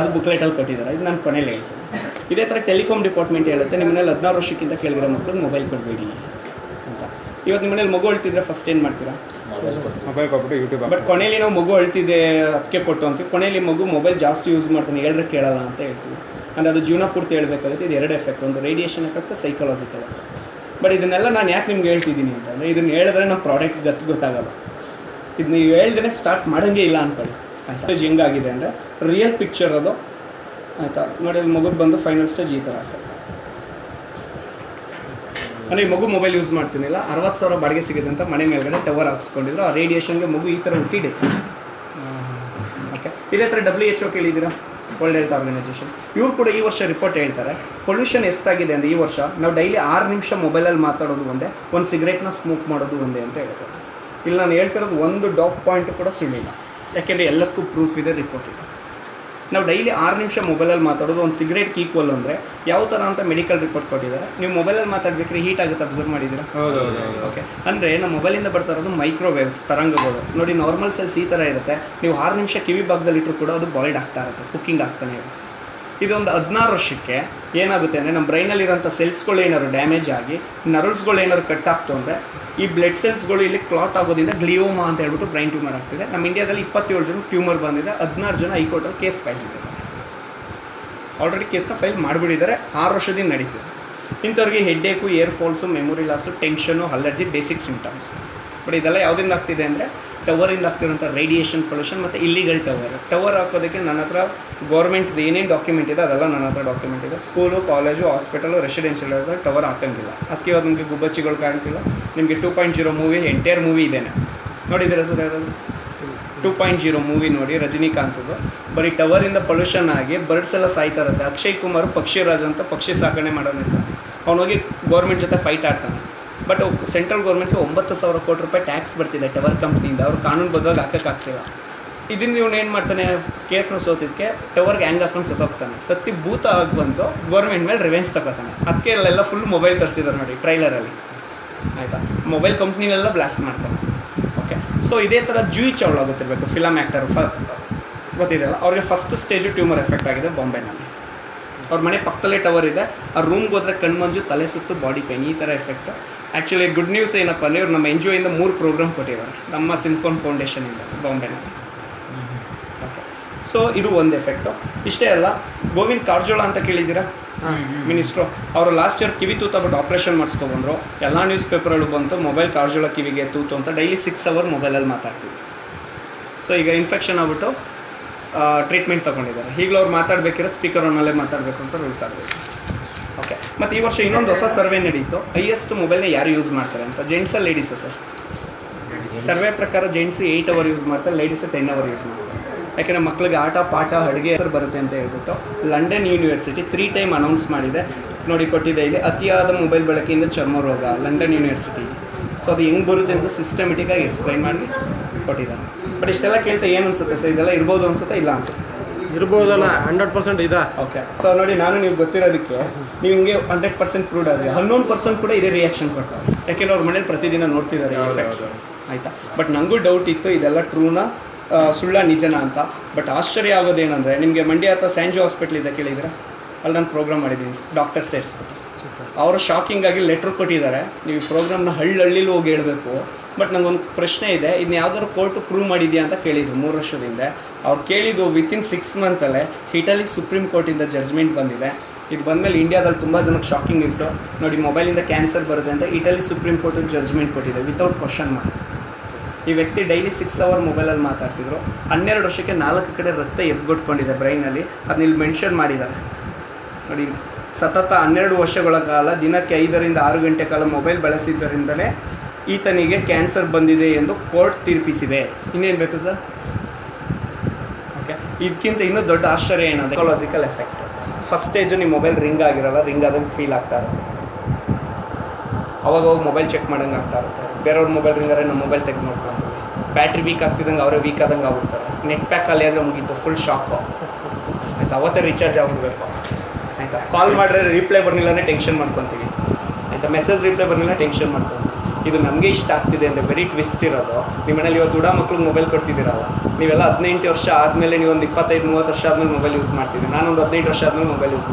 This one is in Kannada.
ಅದು ಬುಕ್ಲೆಟಲ್ಲಿ ಕೊಟ್ಟಿದ್ದಾರೆ. ಇದು ನಾನು ಕೊನೆಯಲ್ಲಿ ಹೇಳ್ತೀನಿ. ಇದೇ ಥರ ಟೆಲಿಕಾಮ್ ಡಿಪಾರ್ಟ್ಮೆಂಟ್ ಹೇಳುತ್ತೆ. ನಿಮ್ಮ ಮನೇಲಿ ಹದಿನಾರು ವರ್ಷಕ್ಕಿಂತ ಕೇಳಿದಿರೋ ಮಕ್ಳಿಗೆ ಮೊಬೈಲ್ ಕೊಡಬೇಡಿ ಅಂತ. ಇವಾಗ ನಿಮ್ಮ ಮನೇಲಿ ಮಗು ಅಳ್ತಿದ್ರೆ ಫಸ್ಟ್ ಏನು ಮಾಡ್ತೀರಾ? ಮೊಬೈಲ್ ಕೊಟ್ಬಿಟ್ಟು ಯೂಟ್ಯೂಬ್ ಬಟ್ ಕೊನೆಯಲ್ಲಿ ನಾವು ಮಗು ಅಳ್ತಿದೆ ಅದಕ್ಕೆ ಕೊಟ್ಟು ಅಂತೀವಿ. ಕೊನೆಯಲ್ಲಿ ಮಗು ಮೊಬೈಲ್ ಜಾಸ್ತಿ ಯೂಸ್ ಮಾಡ್ತಾನೆ. ಹೇಳಿದ್ರೆ ಕೇಳಲ್ಲ ಅಂತ ಹೇಳ್ತೀವಿ. ಅಂದರೆ ಅದು ಜೀವನ ಪೂರ್ತಿ ಹೇಳಬೇಕಾಗುತ್ತೆ. ಇದು ಎರಡು ಎಫೆಕ್ಟ್ ಒಂದು ರೇಡಿಯೇಷನ್ ಎಫೆಕ್ಟ್ ಸೈಕಾಲಜಿಕಲ್ ಬಟ್ ಇದನ್ನೆಲ್ಲ ನಾನು ಯಾಕೆ ನಿಮ್ಗೆ ಹೇಳ್ತಿದ್ದೀನಿ ಅಂತಂದರೆ ಇದನ್ನು ಹೇಳಿದ್ರೆ ನಾವು ಪ್ರಾಡಕ್ಟ್ ಗತ್ ಗೊತ್ತಾಗಲ್ಲ. ಇದು ನೀವು ಹೇಳ್ದೇ ಸ್ಟಾರ್ಟ್ ಮಾಡೋಂಗೇ ಇಲ್ಲ ಅನ್ಕೊಳ್ಳಿ. ಆಯ್ತಾ? ಸ್ಟೇಜ್ ಹೆಂಗಾಗಿದೆ ಅಂದರೆ ರಿಯಲ್ ಪಿಕ್ಚರ್ ಅದು. ಆಯಿತಾ? ನೋಡಿ ಅಲ್ಲಿ ಮಗುಗೆ ಬಂದು ಫೈನಲ್ ಸ್ಟೇಜ್ ಈ ಥರ ಆಗ್ತದೆ ಅಂದರೆ ಈ ಮಗು ಮೊಬೈಲ್ ಯೂಸ್ ಮಾಡ್ತೀನಿಲ್ಲ ಅರವತ್ತು ಸಾವಿರ ಬಾಡಿಗೆ ಸಿಗುತ್ತೆ ಅಂತ ಮನೆ ಮೇಲ್ಗಡೆ ಟವರ್ ಹಾಕ್ಸ್ಕೊಂಡಿದ್ರು. ಆ ರೇಡಿಯೇಷನ್ಗೆ ಮಗು ಈ ಥರ ಹುಟ್ಟಿದೆ. ಓಕೆ ಇದೇ ಥರ ಡಬ್ಲ್ಯೂ ಎಚ್ ಓ ಕೇಳಿದ್ದೀರಾ? ವರ್ಲ್ಡ್ ಹೆಲ್ತ್ ಆರ್ಗನೈಸೇಷನ್ ಇವ್ರು ಕೂಡ ಈ ವರ್ಷ ರಿಪೋರ್ಟ್ ಹೇಳ್ತಾರೆ. ಪೊಲ್ಯೂಷನ್ ಎಷ್ಟಾಗಿದೆ ಅಂದರೆ ಈ ವರ್ಷ? ನಾವು ಡೈಲಿ ಆರು ನಿಮಿಷ ಮೊಬೈಲಲ್ಲಿ ಮಾತಾಡೋದು ಒಂದೇ ಒಂದು ಸಿಗರೇಟ್ನ ಸ್ಮೋಕ್ ಮಾಡೋದು ಒಂದೇ ಅಂತ ಹೇಳ್ತಾರೆ. ಇಲ್ಲಿ ನಾನು ಹೇಳ್ತಿರೋದು ಒಂದು ಡಾಕ್ ಪಾಯಿಂಟ್ ಕೂಡ ಸುಳ್ಳಿಲ್ಲ. ಯಾಕೆಂದರೆ ಎಲ್ಲಕ್ಕೂ ಪ್ರೂಫ್ ಇದೆ ರಿಪೋರ್ಟ್ ಇದೆ. ನಾವು ಡೈಲಿ ಆರು ನಿಮಿಷ ಮೊಬೈಲಲ್ಲಿ ಮಾತಾಡೋದು ಒಂದು ಸಿಗರೇಟ್ಗೆ ಈಕ್ವಲ್ ಅಂದರೆ ಯಾವ ಥರ ಅಂತ ಮೆಡಿಕಲ್ ರಿಪೋರ್ಟ್ ಕೊಟ್ಟಿದ್ದಾರೆ. ನೀವು ಮೊಬೈಲಲ್ಲಿ ಮಾತಾಡ್ಬೇಕಾದ್ರೆ ಹೀಟ್ ಆಗುತ್ತೆ ಅಬ್ಸರ್ವ್ ಮಾಡಿದ್ದೀರಾ? ಓಕೆ ಅಂದರೆ ನಮ್ಮ ಮೊಬೈಲಿಂದ ಬರ್ತಾ ಇರೋದು ಮೈಕ್ರೋವೇವ್ಸ್ ತರಂಗಗಳು. ನೋಡಿ ನಾರ್ಮಲ್ ಸೆಲ್ಸ್ ಈ ಥರ ಇರುತ್ತೆ. ನೀವು ಆರು ನಿಮಿಷ ಕಿವಿ ಭಾಗದಲ್ಲಿ ಇಟ್ಟರು ಕೂಡ ಅದು ಬಾಯ್ಡ್ ಆಗ್ತಾ ಇರುತ್ತೆ ಕುಕ್ಕಿಂಗ್ ಆಗ್ತಾನೆ ಇರುತ್ತೆ. ಇದೊಂದು ಹದಿನಾರು ವರ್ಷಕ್ಕೆ ಏನಾಗುತ್ತೆ ಅಂದರೆ ನಮ್ಮ ಬ್ರೈನಲ್ಲಿರೋಂಥ ಸೆಲ್ಸ್ಗಳು ಏನಾದ್ರು ಡ್ಯಾಮೇಜ್ ಆಗಿ ನರ್ವ್ಸ್ಗಳು ಏನಾದ್ರು ಕಟ್ ಆಗ್ತು ಅಂದರೆ ಈ ಬ್ಲಡ್ ಸೆಲ್ಸ್ಗಳು ಇಲ್ಲಿ ಕ್ಲಾಟ್ ಆಗೋದ್ರಿಂದ ಗ್ಲಿಯೋಮಾ ಅಂತ ಹೇಳ್ಬಿಟ್ಟು ಬ್ರೈನ್ ಟ್ಯೂಮರ್ ಆಗ್ತಿದೆ. ನಮ್ಮ ಇಂಡಿಯಾದಲ್ಲಿ ಇಪ್ಪತ್ತೇಳು ಜನ ಟ್ಯೂಮರ್ ಬಂದಿದೆ. ಹದಿನಾರು ಜನ ಹೈಕೋರ್ಟಲ್ಲಿ ಕೇಸ್ ಫೈಲ್ ಮಾಡಿದ್ದಾರೆ. ಆಲ್ರೆಡಿ ಕೇಸ್ನ ಫೈಲ್ ಮಾಡಿಬಿಟ್ಟಿದ್ದಾರೆ. ಆರು ವರ್ಷದಿಂದ ನಡೀತಿದೆ. ಇಂಥವ್ರಿಗೆ headache hair falls memory loss tension allergy basic symptoms but ಇದೆಲ್ಲ ಯಾವುದರಿಂದ ಆಗ್ತಿದೆ ಅಂದರೆ ಟವರಿಂದ ಆಗ್ತಿರೋಂಥ ರೇಡಿಯೇಷನ್ ಪೊಲ್ಯೂಷನ್ ಮತ್ತು ಇಲ್ಲಿಗಲ್ ಟವರ್ ಟವರ್ ಹಾಕೋದಕ್ಕೆ ನನ್ನ ಹತ್ರ ಗೌರ್ಮೆಂಟ್ದು ಏನೇನು ಡಾಕ್ಯುಮೆಂಟ್ ಇದೆ ಅದೆಲ್ಲ ನನ್ನ ಹತ್ರ ಡಾಕ್ಯುಮೆಂಟ್ ಇದೆ. School college hospital residential tower ಹಾಕೋಂಗಿಲ್ಲ. ಅದಕ್ಕೆ ಇವಾಗ ನಿಮಗೆ ಗುಬ್ಬಚ್ಚಿಗಳು ಕಾಣ್ತಿಲ್ಲ. ನಿಮಗೆ two point zero movie entire movie ಇದೇನೆ. ನೋಡಿದ್ದೀರಾ ಸರ್ ಯಾರಾದ್ರು? ಟೂ ಪಾಯಿಂಟ್ ಜೀರೋ ಮೂವಿ ನೋಡಿ ರಜನಿಕಾಂತದ್ದು ಬರೀ ಟವರಿಂದ ಪೊಲ್ಯೂಷನ್ ಆಗಿ ಬರ್ಡ್ಸ್ ಎಲ್ಲ ಸಾಯ್ತಾ ಇರುತ್ತೆ ಅಕ್ಷಯ್ ಕುಮಾರ್ ಪಕ್ಷಿರಾಜ್ ಅಂತ ಪಕ್ಷಿ ಸಾಕಣೆ ಮಾಡೋನಿಲ್ಲ ಅವನೋಗಿ ಗೌರ್ಮೆಂಟ್ ಜೊತೆ ಫೈಟ್ ಆಡ್ತಾನೆ. ಬಟ್ ಸೆಂಟ್ರಲ್ ಗೌರ್ಮೆಂಟ್ಗೆ ಒಂಬತ್ತು ಸಾವಿರ ಕೋಟಿ ರೂಪಾಯಿ ಟ್ಯಾಕ್ಸ್ ಬರ್ತಿದೆ ಟವರ್ ಕಂಪ್ನಿಯಿಂದ ಅವ್ರು ಕಾನೂನು ಬದ್ಧವಾಗಿ ಹಾಕೋಕ್ಕಾಗ್ತಿಲ್ಲ ಇದನ್ನು ಇವನು ಏನು ಮಾಡ್ತಾನೆ ಕೇಸ್ನ ಸೋತಿದ್ದಕ್ಕೆ ಟವರ್ಗೆ ಹ್ಯಾಂಗ್ ಹಾಕೊಂಡು ಸತ್ತೋಗ್ತಾನೆ. ಸತ್ತಿ ಭೂತ ಆಗಿ ಬಂದು ಗೌರ್ಮೆಂಟ್ ಮೇಲೆ ರಿವೆನ್ಸ್ ತಗೋತಾನೆ. ಅದಕ್ಕೆ ಅಲ್ಲೆಲ್ಲ ಫುಲ್ ಮೊಬೈಲ್ ತರಿಸಿದ್ದಾರೆ ನೋಡಿ ಟ್ರೈಲರಲ್ಲಿ ಆಯಿತಾ? ಮೊಬೈಲ್ ಕಂಪ್ನಿಲೆಲ್ಲ ಬ್ಲಾಸ್ಟ್ ಮಾಡ್ತಾನೆ. ಸೊ ಇದೇ ಥರ ಜೂಯಿ ಚೌಳ ಗೊತ್ತಿರಬೇಕು ಫಿಲಮ್ ಆ್ಯಕ್ಟರ್ ಫ ಗೊತ್ತಿದೆಯಲ್ಲ ಅವ್ರಿಗೆ ಫಸ್ಟ್ ಸ್ಟೇಜು ಟ್ಯೂಮರ್ ಎಫೆಕ್ಟ್ ಆಗಿದೆ ಬಾಂಬೆನಲ್ಲಿ ಅವ್ರ ಮನೆ ಪಕ್ಕದಲ್ಲೇ ಟವರ್ ಇದೆ. ಆ ರೂಮ್ಗೆ ಹೋದ್ರೆ ಕಣ್ಮಂಜು ತಲೆ ಸುತ್ತು ಬಾಡಿ ಪೇನ್ ಈ ಥರ ಎಫೆಕ್ಟ್ ಆ್ಯಕ್ಚುಲಿ ಗುಡ್ ನ್ಯೂಸ್ ಏನಪ್ಪ ಅಂದರೆ ಇವ್ರು ನಮ್ಮ ಎನ್ ಜಿ ಒಯಿಂದ ಮೂರು ಪ್ರೋಗ್ರಾಮ್ ಕೊಟ್ಟಿದ್ದಾರೆ. ನಮ್ಮ ಸಿಂಕೋನ್ ಫೌಂಡೇಶನಿಂದ ಬಾಂಬೆನಲ್ಲಿ ಓಕೆ ಸೊ ಇದು ಒಂದು ಎಫೆಕ್ಟು ಇಷ್ಟೇ ಅಲ್ಲ ಗೋವಿಂದ್ ಕಾರಜೋಳ ಅಂತ ಕೇಳಿದ್ದೀರಾ? ಮಿನಿಸ್ಟ್ರು ಅವರು ಲಾಸ್ಟ್ ಇಯರ್ ಕಿವಿ ತೂತ ಬಿಟ್ಟು ಆಪ್ರೇಷನ್ ಮಾಡಿಸ್ಕೊಬಂದ್ರು ಎಲ್ಲ ನ್ಯೂಸ್ ಪೇಪರ್ಗಳು ಬಂತು ಮೊಬೈಲ್ ಕಾರಜೋಳ ಕಿವಿಗೆ ತೂತು ಅಂತ ಡೈಲಿ ಸಿಕ್ಸ್ ಅವರ್ ಮೊಬೈಲಲ್ಲಿ ಮಾತಾಡ್ತೀವಿ. ಸೊ ಈಗ ಇನ್ಫೆಕ್ಷನ್ ಆಗ್ಬಿಟ್ಟು ಟ್ರೀಟ್ಮೆಂಟ್ ತೊಗೊಂಡಿದ್ದಾರೆ. ಈಗಲೂ ಅವ್ರು ಮಾತಾಡಬೇಕಿರೋ ಸ್ಪೀಕರ್ ಆನಲ್ಲೇ ಮಾತಾಡಬೇಕು ಅಂತ ರೂಲ್ಸ್ ಆಗಬೇಕು ಓಕೆ ಮತ್ತು ಈ ವರ್ಷ ಇನ್ನೊಂದು ಹೊಸ ಸರ್ವೆ ನಡೀತು. ಹೈಯೆಸ್ಟ್ ಮೊಬೈಲ್ನ ಯಾರು ಯೂಸ್ ಮಾಡ್ತಾರೆ ಅಂತ? Gents ladies sir? ಸರ್ವೆ ಪ್ರಕಾರ ಜೆಂಟ್ಸ್ ಏಯ್ಟ್ ಅವರ್ ಯೂಸ್ ಮಾಡ್ತಾರೆ ಲೇಡೀಸ್ ಟೆನ್ ಅವರ್ ಯೂಸ್ ಮಾಡ್ತಾರೆ. ಯಾಕೆಂದರೆ ಮಕ್ಕಳಿಗೆ ಆಟ ಪಾಠ ಅಡುಗೆ ಹೆಸರು ಬರುತ್ತೆ ಅಂತ ಹೇಳ್ಬಿಟ್ಟು London university three time announce ಮಾಡಿದೆ. ನೋಡಿ ಕೊಟ್ಟಿದೆ ಇಲ್ಲಿ ಅತಿಯಾದ ಮೊಬೈಲ್ ಬಳಕೆಯಿಂದ ಚರ್ಮ ರೋಗ ಲಂಡನ್ ಯೂನಿವರ್ಸಿಟಿ. ಸೊ ಅದು ಹೆಂಗೆ ಬರುತ್ತೆ ಅಂತ ಸಿಸ್ಟಮೆಟಿಕ್ಕಾಗಿ ಎಕ್ಸ್ಪ್ಲೈನ್ ಮಾಡಿ ಕೊಟ್ಟಿದ್ದಾರೆ. ಬಟ್ ಇಷ್ಟೆಲ್ಲ ಕೇಳ್ತಾ ಏನು ಅನ್ಸುತ್ತೆ ಸರ್? ಇದೆಲ್ಲ ಇರ್ಬೋದು ಅನ್ಸುತ್ತೆ ಇಲ್ಲ ಅನ್ಸುತ್ತೆ? ಇರ್ಬೋದಲ್ಲ ಹಂಡ್ರೆಡ್ ಪರ್ಸೆಂಟ್ ಇದಾ. ಓಕೆ ಸೊ ನೋಡಿ ನಾನು ನೀವು ಗೊತ್ತಿರೋದಕ್ಕೆ ನೀವು ಹಿಂಗೆ ಹಂಡ್ರೆಡ್ ಪರ್ಸೆಂಟ್ ಪ್ರೂಡ್ ಆದರೆ ಹನ್ನೊಂದು ಪರ್ಸೆಂಟ್ ಕೂಡ ಇದೇ ರಿಯಾಕ್ಷನ್ ಕೊಡ್ತಾರೆ ಯಾಕೆಂದ್ರೆ ಅವ್ರ ಮನೇಲಿ ಪ್ರತಿದಿನ ನೋಡ್ತಿದ್ದಾರೆ ಆಯಿತಾ. ಬಟ್ ನನಗೂ ಡೌಟ್ ಇತ್ತು ಇದೆಲ್ಲ ಟ್ರೂನ ಸುಳ್ಳ ನಿಜನ ಅಂತ. ಬಟ್ ಆಶ್ಚರ್ಯ ಆಗೋದೇನೆಂದರೆ ನಿಮಗೆ ಮಂಡ್ಯ ಅಥವಾ ಸ್ಯಾಂಜು ಹಾಸ್ಪಿಟ್ಲ್ ಇದೆ ಕೇಳಿದ್ರೆ ಅಲ್ಲಿ ನಾನು ಪ್ರೋಗ್ರಾಮ್ ಮಾಡಿದ್ದೀನಿ ಡಾಕ್ಟರ್ ಸೇರಿಸ್ಬಿಟ್ಟು ಅವರು ಶಾಕಿಂಗ್ ಆಗಿ ಲೆಟ್ರ್ ಕೊಟ್ಟಿದ್ದಾರೆ. ನೀವು ಈ ಪ್ರೋಗ್ರಾಮ್ನ ಹಳ್ಳಿ ಹಳ್ಳಿಲಿ ಹೋಗಿ ಹೇಳಬೇಕು. ಬಟ್ ನನಗೊಂದು ಪ್ರಶ್ನೆ ಇದೆ ಇದನ್ನ ಯಾವ್ದಾದ್ರು ಕೋರ್ಟ್ ಪ್ರೂವ್ ಮಾಡಿದ್ಯಾ ಅಂತ ಕೇಳಿದ್ರು ಮೂರು ವರ್ಷದಿಂದ ಅವ್ರು ಕೇಳಿದ್ದು ವಿತಿನ್ ಸಿಕ್ಸ್ ಮಂತಲ್ಲೇ ಇಟಲಿ ಸುಪ್ರೀಂ ಕೋರ್ಟಿಂದ ಜಡ್ಜ್ಮೆಂಟ್ ಬಂದಿದೆ. ಇದು ಬಂದಮೇಲೆ ಇಂಡಿಯಾದಲ್ಲಿ ತುಂಬ ಜನಕ್ಕೆ ಶಾಕಿಂಗ್ ನ್ಯೂಸು ನೋಡಿ ಮೊಬೈಲಿಂದ ಕ್ಯಾನ್ಸರ್ ಬರುತ್ತೆ ಅಂತ ಇಟಲಿ ಸುಪ್ರೀಂ ಕೋರ್ಟ್ ಜಡ್ಜ್ಮೆಂಟ್ ಕೊಟ್ಟಿದೆ ವಿತೌಟ್ ಕ್ವಶನ್ ಮಾಡಿ ಈ ವ್ಯಕ್ತಿ ಡೈಲಿ ಸಿಕ್ಸ್ ಅವರ್ ಮೊಬೈಲಲ್ಲಿ ಮಾತಾಡ್ತಿದ್ರು. ಹನ್ನೆರಡು ವರ್ಷಕ್ಕೆ ನಾಲ್ಕು ಕಡೆ ರಕ್ತ ಎಬ್ಗೊಟ್ಕೊಂಡಿದೆ ಬ್ರೈನಲ್ಲಿ ಅದನ್ನ ಇಲ್ಲಿ ಮೆನ್ಷನ್ ಮಾಡಿದ್ದಾರೆ. ನೋಡಿ, ಸತತ ಹನ್ನೆರಡು ವರ್ಷಗಳ ಕಾಲ ದಿನಕ್ಕೆ ಐದರಿಂದ ಆರು ಗಂಟೆ ಕಾಲ ಮೊಬೈಲ್ ಬಳಸಿದ್ದರಿಂದಲೇ ಈತನಿಗೆ ಕ್ಯಾನ್ಸರ್ ಬಂದಿದೆ ಎಂದು ಕೋರ್ಟ್ ತೀರ್ಪಿಸಿದೆ. ಇನ್ನೇನು ಬೇಕು ಸರ್ ಓಕೆ ಇದಕ್ಕಿಂತ ಇನ್ನೂ ದೊಡ್ಡ ಆಶ್ಚರ್ಯ ಏನಂದ್ರೆ ಸೈಕಲಾಜಿಕಲ್ ಎಫೆಕ್ಟ್ ಫಸ್ಟ್ ಸ್ಟೇಜು ನಿಮ್ಮ ಮೊಬೈಲ್ ರಿಂಗ್ ಆಗಿರಲ್ಲ ರಿಂಗ್ ಆದಂಗೆ ಫೀಲ್ ಆಗ್ತಾ ಇರುತ್ತೆ. ಅವಾಗ ಹೋಗಿ ಮೊಬೈಲ್ ಚೆಕ್ ಮಾಡಂಗೆ ಆಗ್ತಾ ಇರುತ್ತೆ. ಬೇರೆಯವ್ರ ಮೊಬೈಲ್ ರಿಂಗಾರೆ ನಮ್ಮ ಮೊಬೈಲ್ ತೆಗೆದು ನೋಡ್ಕೊಂಡು ಬ್ಯಾಟ್ರಿ ವೀಕ್ ಆಗ್ತಿದ್ದಂಗೆ ಅವರೇ ವೀಕ್ ಆದಂಗೆ ಆಗ್ಬಿಡ್ತಾರೆ. ನೆಟ್ ಪ್ಯಾಕ್ ಅಲ್ಲಿ ಆದರೆ ಮುಗೀತು ಫುಲ್ ಶಾಕು ಆಯ್ತು? ಅವತ್ತೇ ರೀಚಾರ್ಜ್ ಆಗ್ಬಿಡ್ಬೇಕು. ಆಯ್ತಾ? ಕಾಲ್ ಮಾಡಿದ್ರೆ ರಿಪ್ಲೈ ಬರಲಿಲ್ಲ ಅಂದರೆ ಟೆನ್ಷನ್ ಮಾಡ್ಕೊತೀವಿ. ಆಯ್ತಾ? ಮೆಸೇಜ್ ರಿಪ್ಲೈ ಬರಲಿಲ್ಲ ಟೆನ್ಷನ್ ಮಾಡ್ಕೊತೀವಿ. ಇದು ನಮಗೆ ಇಷ್ಟ ಆಗ್ತಿದೆ ಅಂದರೆ ವೆರಿ ಟ್ವಿಸ್ಟ್ ಇರೋದು. ನಿಮ್ಮ ಮನೇಲಿ ಇವತ್ತು ಉಡಾ ಮಕ್ಳಿಗೆ ಮೊಬೈಲ್ ಕೊಡ್ತಿದ್ದೀರಲ್ಲ, ನೀವೆಲ್ಲ ಹದಿನೆಂಟು ವರ್ಷ ಆದಮೇಲೆ ನೀವು ಒಂದು ಇಪ್ಪತ್ತೈದು, ಮೂವತ್ತು ವರ್ಷ ಆದ್ಮೇಲೆ ಮೊಬೈಲ್ ಯೂಸ್ ಮಾಡ್ತಿದ್ದೀರಿ. ನಾನೊಂದು ಹದಿನೆಂಟು ವರ್ಷ ಆದ್ಮೇಲೆ ಮೊಬೈಲ್ ಯೂಸ್ ಮಾಡ್ತೀನಿ